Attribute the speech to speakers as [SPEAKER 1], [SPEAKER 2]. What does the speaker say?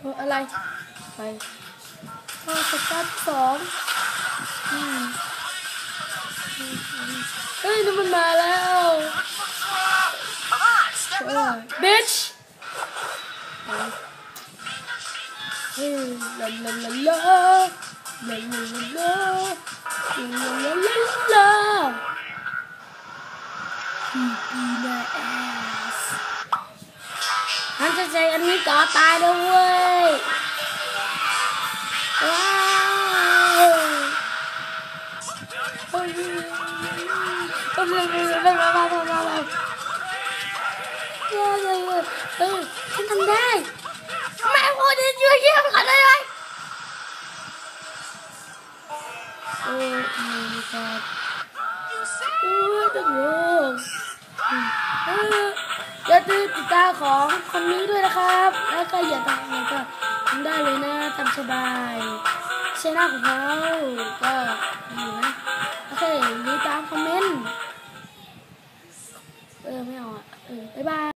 [SPEAKER 1] เอออะไร ไปข้อสตาร์ทสองอืมอืมอืมเฮ้ยนี่นมันมาแล้ว
[SPEAKER 2] Come on, step
[SPEAKER 1] เอ
[SPEAKER 2] it
[SPEAKER 1] อ
[SPEAKER 2] up.
[SPEAKER 1] บิชเฮ้ยลาลาลาลาลาลาลาลาลาลาลาลาพีพีนา เฮ้ยฉันทำได้ แม่พูดจะช่วยเยี่ยมกันได้ไหมโอ้ยมีการโอ้ยตำรวจเอออย่าตื่นติดตามของคนนี้ด้วยนะครับ แล้วก็อย่าทำอะก็ทำได้เลยนะทำสบายชน้าของเขาก็อยู่ใน 没有啊。嗯，拜拜。